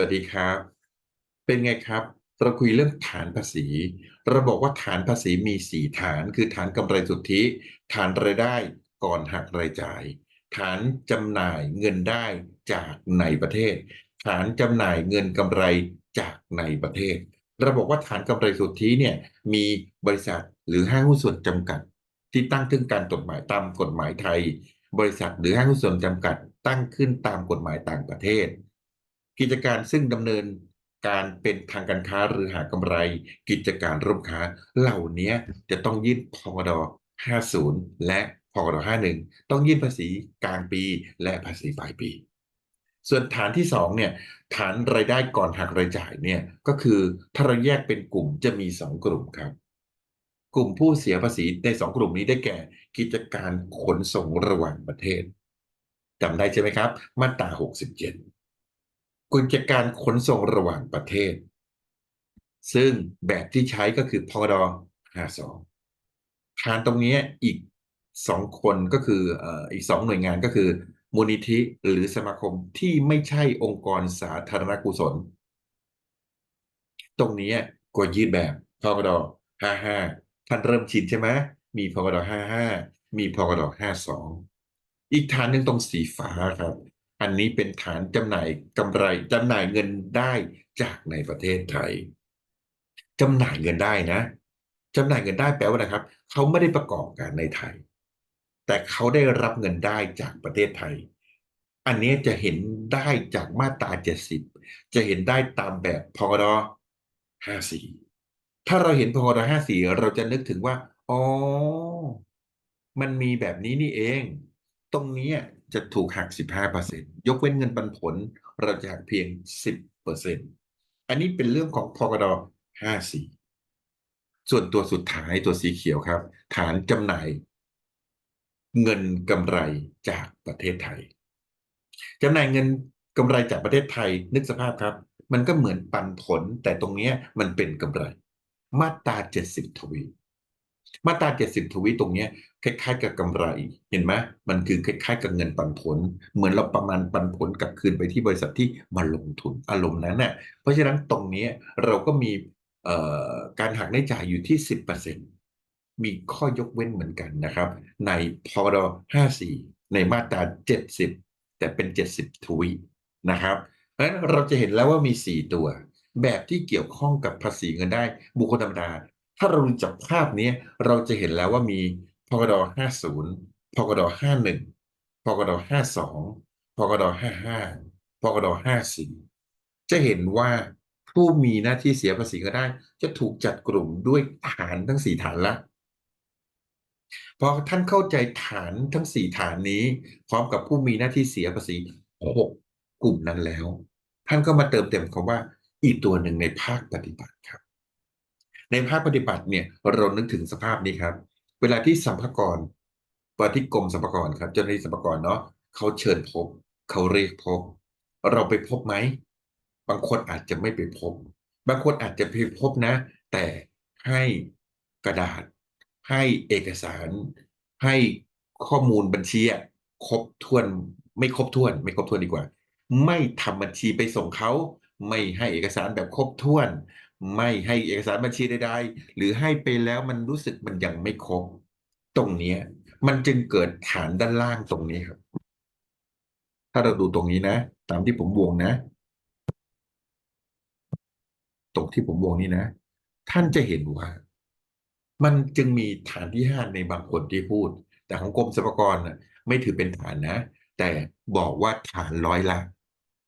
วัสดีครับ เป็นไงครับ เราคุยเรื่องฐานภาษี เราบอกว่าฐานภาษีมีสี่ฐาน คือฐานกำไรสุทธิ ฐานรายได้ก่อนหักรายจ่าย ฐานจำหน่ายเงินได้จากในประเทศ ฐานจำหน่ายเงินกำไรจากในประเทศ เราบอกว่าฐานกำไรสุทธิเนี่ยมีบริษัทหรือห้างหุ้นส่วนจำกัด ที่ตั้งขึ้นการกฎหมายตามกฎหมายไทย บริษัทหรือห้างหุ้นส่วนจำกัด ตั้งขึ้นตามกฎหมายต่างประเทศ กิจการซึ่งดำเนินการเป็นทางการค้าหรือหากำไร กิจการร่วมค้า เหล่านี้จะต้องยื่นพกด50 และพกด51 ต้องยื่นภาษีกลางปีและภาษีปลายปี ส่วนฐานที่2เนี่ยฐานรายได้ก่อนหักรายจ่ายเนี่ยก็คือถ้าเราแยกเป็นกลุ่มจะมี 2 กลุ่มครับ กลุ่มผู้เสียภาษีใน 2 กลุ่มนี้ได้แก่ กิจการขนส่งระหว่างประเทศจำได้ใช่ไหมครับ มาตรา67 กิจการขนส่งระหว่างประเทศ ซึ่งแบบที่ใช้ก็คือพด52ฐานตรงนี้อีกสองคนก็คืออีกสองหน่วยงานก็คือมูลนิธิหรือสมาคมที่ไม่ใช่องค์กรสาธารณกุศล ตรงนี้ก็ยืดแบบพกด55 ท่านเริ่มชินใช่ไหมมีพกด55 มีพกด52 อีกฐานหนึ่งตรงสีฟ้าครับ อันนี้เป็นฐานจำหน่ายกำไรจำหน่ายเงินได้จากในประเทศไทยจำหน่ายเงินได้นะจำหน่ายเงินได้แปลว่าอะไรครับ เขาไม่ได้ประกอบการในไทย แต่เขาได้รับเงินได้จากประเทศไทย อันนี้จะเห็นได้จากมาตรา70จะเห็นได้ตามแบบพกด54ถ้าเราเห็นพกด54เราจะนึกถึงว่าอ๋อมันมีแบบนี้นี่เอง ตรงนี้ จะถูกหัก 15%ยกเว้นเงินปันผลเราจะหักเพียง 10%อันนี้เป็นเรื่องของพกด54 ส่วนตัวสุดท้ายตัวสีเขียวครับ ฐานจำหน่าย เงินกำไรจากประเทศไทยจำหน่ายเงินกำไรจากประเทศไทยนึกสภาพครับ มันก็เหมือนปันผลแต่ตรงนี้มันเป็นกำไร มาตรา 70 ทวี มาตรา70ทวีตรงนี้คล้ายๆ กับกำไร เห็นไหมมันคือคล้ายๆ กับเงินปันผล เหมือนเราประมาณปันผลกลับคืนไปที่บริษัทที่มาลงทุนอารมณ์นั้นน่ะเพราะฉะนั้นตรงนี้เราก็มีการหักได้จ่ายอยู่ที่10%มีข้อยกเว้นเหมือนกันนะครับ ในพร54ในมาตรา70แต่เป็น70ทวีนะครับเพราะฉะนั้นเราจะเห็นแล้วว่ามี4ตัว แบบที่เกี่ยวข้องกับภาษีเงินได้บุคคลธรรมดา ถ้าเราดูจากภาพนี้เราจะเห็นแล้วว่ามีพกด50พกด51พกด52พกด55พกด54จะเห็นว่าผู้มีหน้าที่เสียภาษีก็ได้ จะถูกจัดกลุ่มด้วยฐานทั้งสี่ฐานละพอท่านเข้าใจฐานทั้งสี่ฐานนี้ พร้อมกับผู้มีหน้าที่เสียภาษีหกกลุ่มนั้นแล้ว ท่านก็มาเติมเต็มคำว่าอีกตัวหนึ่งในภาคปฏิบัติครับ ในภาคปฏิบัติเนี่ยเรานึกถึงสภาพนี้ครับ เวลาที่สัมภาระปฏิกรมสัมภาระครับเจ้าหน้าที่สัมภาระเนาะเขาเชิญพบ เขาเรียกพบ เราไปพบไหม บางคนอาจจะไม่ไปพบ บางคนอาจจะไปพบนะ แต่ให้กระดาษ ให้เอกสาร ให้ข้อมูลบัญชีครบถ้วน ไม่ครบถ้วน ไม่ครบถ้วนดีกว่า ไม่ทำบัญชีไปส่งเขาไม่ให้เอกสารแบบครบถ้วน ไม่ให้เอกสารบัญชีใดๆหรือให้ไปแล้วมันรู้สึกมันยังไม่ครบตรงนี้มันจึงเกิดฐานด้านล่างตรงนี้ครับ ถ้าเราดูตรงนี้นะ ตามที่ผมวงนะ ตรงที่ผมวงนี้นะ ท่านจะเห็นว่า มันจึงมีฐานที่ห้าในบางคนที่พูด แต่ของกรมสรรพากรไม่ถือเป็นฐานนะ แต่บอกว่าฐานร้อยละ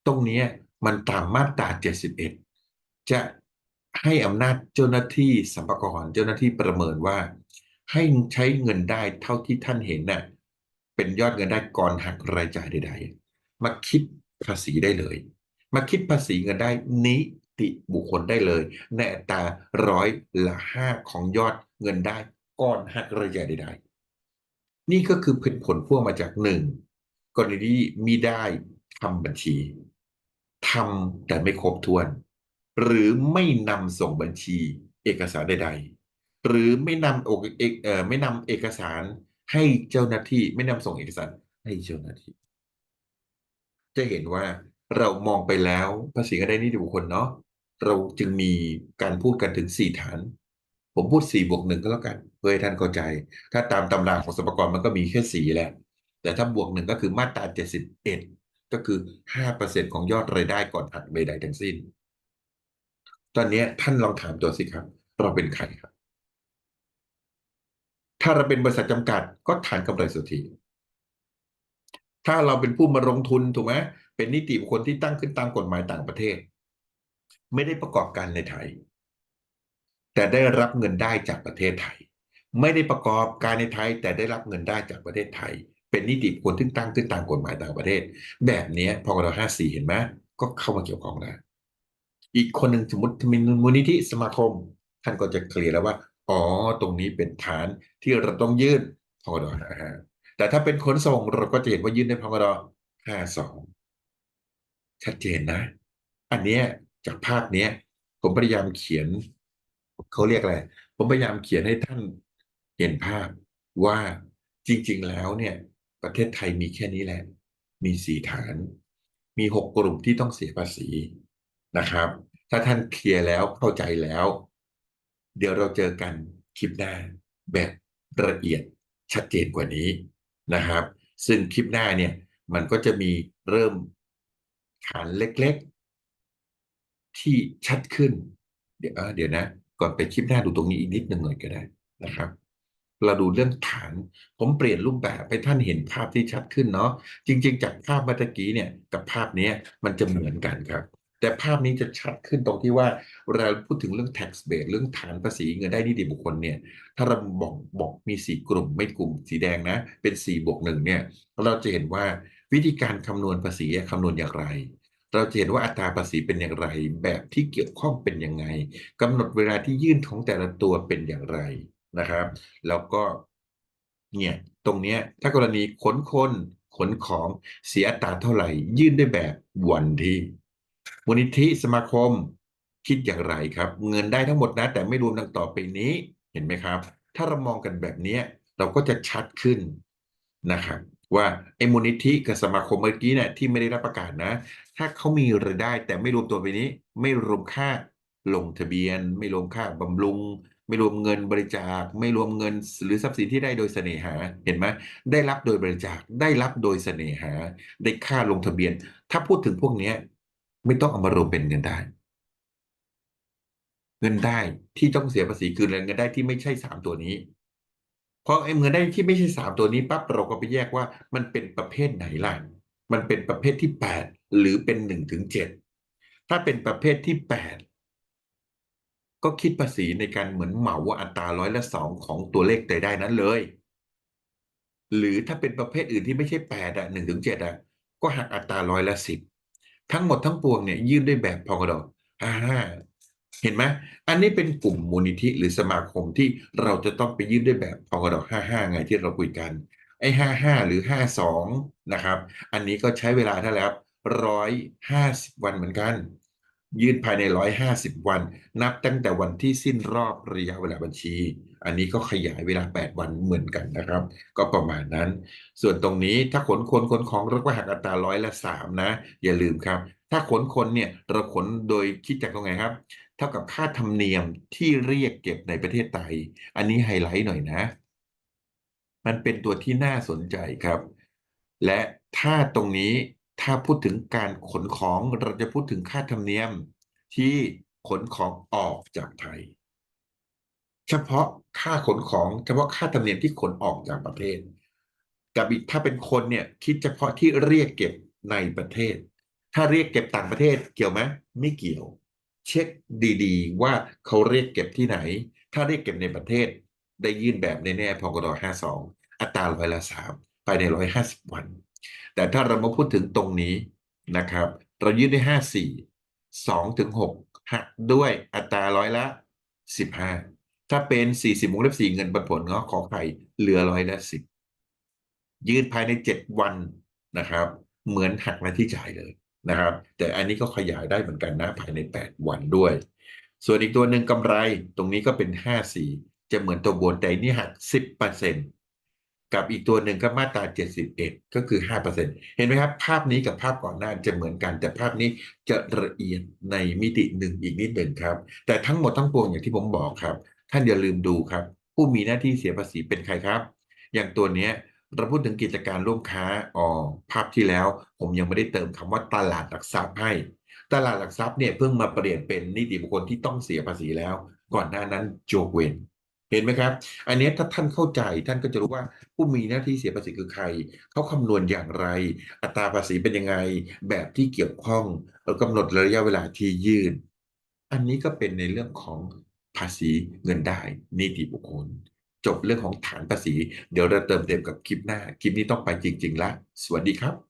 ตรงนี้มันตามมาตราเจ็ดสิบเอ็ดจะ ให้อำนาจเจ้าหน้าที่สัมภารเจ้าหน้าที่ประเมินว่า ให้ใช้เงินได้เท่าที่ท่านเห็นน่ะเป็นยอดเงินได้ก่อนหักรายจ่ายใดๆมาคิดภาษีได้เลย มาคิดภาษีเงินได้นิติบุคคลได้เลยในอัตราร้อยละห้าของยอดเงินได้ก่อนหักรายจ่ายใดๆนี่ก็คือผลผลพวงมาจากหนึ่งกรณีที่มีได้ทำบัญชีทำแต่ไม่ครบถ้วน หรือไม่นำส่งบัญชี เอกสารใด ๆ หรือไม่นำเอกเอไม่นำเอกสารให้เจ้าหน้าที่ไม่นำส่งเอกสารให้เจ้าหน้าที่ จะเห็นว่าเรามองไปแล้วภาษีเงินได้นิติบุคคลเนาะเราจึงมีการพูดกันถึงสี่ฐาน ผมพูดสี่บวกหนึ่งก็แล้วกัน เพื่อให้ท่านเข้าใจ ถ้าตามตำราของสรรกรมันก็มีแค่สี่แหละ แต่ถ้าบวกหนึ่งก็คือมาตราเจ็ดสิบเอ็ดก็คือห้าเปอร์เซ็นของยอดรายได้ก่อนหักใดๆทั้งสิ้น ตอนนี้ท่านลองถามตัวสิครับ เราเป็นใครครับ ถ้าเราเป็นบริษัทจำกัด ก็ฐานกำไรสุทธิถ้าเราเป็นผู้มาลงทุนถูกไหมเป็นนิติบุคคลที่ตั้งขึ้นตามกฎหมายต่างประเทศ ไม่ได้ประกอบการในไทย แต่ได้รับเงินได้จากประเทศไทย ไม่ได้ประกอบการในไทย แต่ได้รับเงินได้จากประเทศไทย เป็นนิติบุคคลที่ตั้งขึ้นตามกฎหมายต่างประเทศ แบบนี้พอกห้าสี่เห็นไหมก็เข้ามาเกี่ยวข้องแล้ว อีกคนหนึ่งสมมติมีมูลนิธิสมาคม ท่านก็จะเคลียร์แล้วว่า อ๋อ ตรงนี้เป็นฐานที่เราต้องยื่นพกห้าห้าแต่ถ้าเป็นขนส่งเราก็จะเห็นว่ายื่นในพกห้าสองชัดเจนนะ อันเนี้ยจากภาพเนี้ย ผมพยายามเขียนเขาเรียกอะไร ผมพยายามเขียนให้ท่านเห็นภาพว่าจริง ๆ แล้วเนี่ย ประเทศไทยมีแค่นี้แหละ มีสี่ฐาน มีหกกลุ่มที่ต้องเสียภาษี นะครับ ถ้าท่านเคลียร์แล้วเข้าใจแล้ว เดี๋ยวเราเจอกันคลิปหน้าแบบละเอียดชัดเจนกว่านี้นะครับ ซึ่งคลิปหน้าเนี่ยมันก็จะมีเริ่มฐานเล็กๆ ที่ชัดขึ้น เดี๋ยวเดี๋ยวนะ ก่อนไปคลิปหน้าดูตรงนี้อีกนิดหนึ่งหน่อยก็ได้นะครับเราดูเรื่องฐาน ผมเปลี่ยนรูปแบบให้ท่านเห็นภาพที่ชัดขึ้นเนาะจริง ๆ จากภาพเมื่อกี้เนี่ย กับภาพนี้มันจะเหมือนกันครับ แต่ภาพนี้จะชัดขึ้นตรงที่ว่าเราพูดถึงเรื่อง tax base เรื่องฐานภาษีเงินได้นิติบุคคลเนี่ย ถ้าเราบอกบอกมีสีกลุ่มไม่กลุ่มสีแดงนะ เป็นสีบวกหนึ่งเนี่ย เราจะเห็นว่าวิธีการคำนวณภาษีคำนวณอย่างไร เราจะเห็นว่าอัตราภาษีเป็นอย่างไร แบบที่เกี่ยวข้องเป็นยังไงกำหนดเวลาที่ยื่นของแต่ละตัวเป็นอย่างไรนะครับ แล้วก็เนี่ยตรงเนี้ยถ้ากรณีขนคนขนของเสียอัตราเท่าไหร่ ยื่นได้แบบวันที่ มูลนิธิสมาคมคิดอย่างไรครับ เงินได้ทั้งหมดนะ แต่ไม่รวมดังต่อไปนี้เห็นไหมครับ ถ้าเรามองกันแบบนี้เราก็จะชัดขึ้นนะครับว่าไอ้มูลนิธิกับสมาคมเมื่อกี้เนี่ยที่ไม่ได้รับประกาศนะ ถ้าเขามีรายได้แต่ไม่รวมตัวไปนี้ ไม่รวมค่าลงทะเบียน ไม่รวมค่าบำรุง ไม่รวมเงินบริจาค ไม่รวมเงินหรือทรัพย์สินที่ได้โดยเสน่หาเห็นไหมได้รับโดยบริจาคได้รับโดยเสน่หา ได้ค่าลงทะเบียน ถ้าพูดถึงพวกนี้ ไม่ต้องเอามารวมเป็นเงินได้ เงินได้ที่ต้องเสียภาษีคือเงินได้ที่ไม่ใช่สามตัวนี้ เพราะไอ้เงินได้ที่ไม่ใช่สามตัวนี้ปั๊บเราก็ไปแยกว่ามันเป็นประเภทไหนล่ะ มันเป็นประเภทที่แปดหรือเป็นหนึ่งถึงเจ็ดถ้าเป็นประเภทที่แปดก็คิดภาษีในการเหมือนเหมาว่าอัตราร้อยละสองของตัวเลขใดได้นั้นเลย หรือถ้าเป็นประเภทอื่นที่ไม่ใช่แปดอะหนึ่งถึงเจ็ดอะก็หักอัตราร้อยละสิบ ทั้งหมดทั้งปวงเนี่ยยื่นด้วยแบบพอกดห้าห้าเห็นไหมอันนี้เป็นกลุ่มมูลนิธิหรือสมาคมที่เราจะต้องไปยื่นด้วยแบบพอกดห้าห้าไงที่เราคุยกัน ไอ้ห้าห้าหรือห้าสองนะครับ อันนี้ก็ใช้เวลาเท่าแล้วร้อยห้าสิบวันเหมือนกัน ยื่นภายในร้อยห้าสิบวัน นับตั้งแต่วันที่สิ้นรอบระยะเวลาบัญชี อันนี้ก็ขยายเวลาแปดวันเหมือนกันนะครับ ก็ประมาณนั้น ส่วนตรงนี้ถ้าขนคนขนของเราก็หักอัตราร้อยละสามนะ อย่าลืมครับ ถ้าขนคนเนี่ยเราขนโดยคิดจากตรงไหนครับ เท่ากับค่าธรรมเนียมที่เรียกเก็บในประเทศไทย อันนี้ไฮไลท์หน่อยนะ มันเป็นตัวที่น่าสนใจครับ และถ้าตรงนี้ ถ้าพูดถึงการขนของเราจะพูดถึงค่าธรรมเนียมที่ขนของออกจากไทย เฉพาะค่าขนของเฉพาะค่าธรรมเนียมที่ขนออกจากประเทศ กับอีกถ้าเป็นคนเนี่ยคิดเฉพาะที่เรียกเก็บในประเทศ ถ้าเรียกเก็บต่างประเทศเกี่ยวไหมไม่เกี่ยว เช็คดีๆ ว่าเขาเรียกเก็บที่ไหน ถ้าเรียกเก็บในประเทศ ได้ยื่นแบบแน่ๆพกด52อัตราร้อยละสามภายในร้อยห้าสิบวัน แต่ถ้าเรามาพูดถึงตรงนี้นะครับ เรายื่นได้ห้าสี่สองถึงหกหักด้วยอัตราร้อยละสิบห้าถ้าเป็นสี่สิบวงเล็บสี่เงินปันผลเงาะขอไข่เหลือร้อยละสิบยื่นภายในเจ็ดวันนะครับ เหมือนหักหน้าที่จ่ายเลยนะครับ แต่อันนี้ก็ขยายได้เหมือนกันนะภายในแปดวันด้วย ส่วนอีกตัวหนึ่งกำไรตรงนี้ก็เป็นห้าสี่จะเหมือนตัวบนแต่นี่หักสิบเปอร์เซ็นต์ กับอีกตัวหนึ่งก็มาตรา 71 ก็คือ 5%เห็นไหมครับ ภาพนี้กับภาพก่อนหน้าจะเหมือนกัน แต่ภาพนี้จะละเอียดในมิติหนึ่งอีกนิดหนึ่งครับ แต่ทั้งหมดทั้งปวงอย่างที่ผมบอกครับ ท่านอย่าลืมดูครับ ผู้มีหน้าที่เสียภาษีเป็นใครครับ อย่างตัวเนี้ยเราพูดถึงกิจการร่วมค้าอ๋อภาพที่แล้ว ผมยังไม่ได้เติมคำว่าตลาดหลักทรัพย์ให้ ตลาดหลักทรัพย์เนี่ยเพิ่งมาเปลี่ยนเป็นนิติบุคคลที่ต้องเสียภาษีแล้ว ก่อนหน้านั้นโจกเวน เห็นไหมครับ อันนี้ถ้าท่านเข้าใจท่านก็จะรู้ว่าผู้มีหน้าที่เสียภาษีคือใคร เขาคำนวณอย่างไร อัตราภาษีเป็นยังไง แบบที่เกี่ยวข้องกำหนดระยะเวลาที่ยืน อันนี้ก็เป็นในเรื่องของภาษีเงินได้นิติบุคคล จบเรื่องของฐานภาษี เดี๋ยวเราเติมเต็มกับคลิปหน้า คลิปนี้ต้องไปจริง ๆ ละ สวัสดีครับ